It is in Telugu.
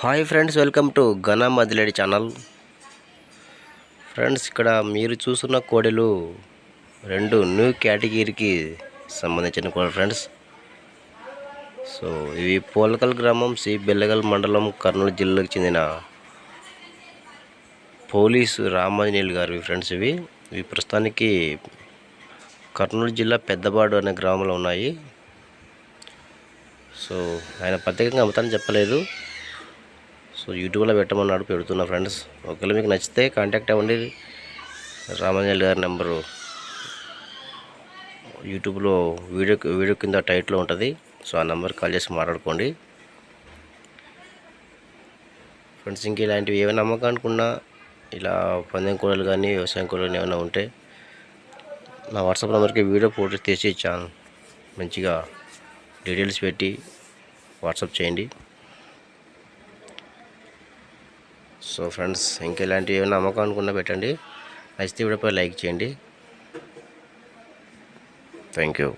హాయ్ ఫ్రెండ్స్ వెల్కమ్ టు ఘన మదిలేడి ఛానల్. ఫ్రెండ్స్ ఇక్కడ మీరు చూస్తున్న కోడెలు రెండు న్యూ కేటగిరీకి సంబంధించిన కోడలు ఫ్రెండ్స్. సో ఇవి పోలకల్ గ్రామం సి బెల్లగల్ మండలం కర్నూలు జిల్లాకు చెందిన పోలీసు రామాంజనేయులు గారు ఫ్రెండ్స్ ఇవి. ఇవి ప్రస్తుతానికి కర్నూలు జిల్లా పెద్దబాడు అనే గ్రామంలో ఉన్నాయి. సో ఆయన ప్రత్యేకంగా అమ్మతాన్ని చెప్పలేదు. సో యూట్యూబ్లో పెట్టమన్నాడు పెడుతున్నా ఫ్రెండ్స్. ఒకవేళ మీకు నచ్చితే కాంటాక్ట్ అవ్వండి. రామాంజల్ గారి నెంబరు యూట్యూబ్లో వీడియో వీడియో కింద టైట్లో ఉంటుంది. సో ఆ నెంబర్ కాల్ చేసి మాట్లాడుకోండి. ఫ్రెండ్స్ ఇంక ఇలాంటివి ఏమైనా అమ్మకానుకున్నా ఇలా పందెం కూరలు కానీ వ్యవసాయం కూరలు ఏమైనా ఉంటే నా వాట్సాప్ నెంబర్కి వీడియో ఫోటో తీసి ఇచ్చాను. మంచిగా డీటెయిల్స్ పెట్టి వాట్సాప్ చేయండి. సో ఫ్రెండ్స్ ఇంకా ఇలాంటివి ఏమైనా అమ్మకం అనుకున్నా పెట్టండి. నచ్చితే వీడియోపై లైక్ చేయండి. Thank you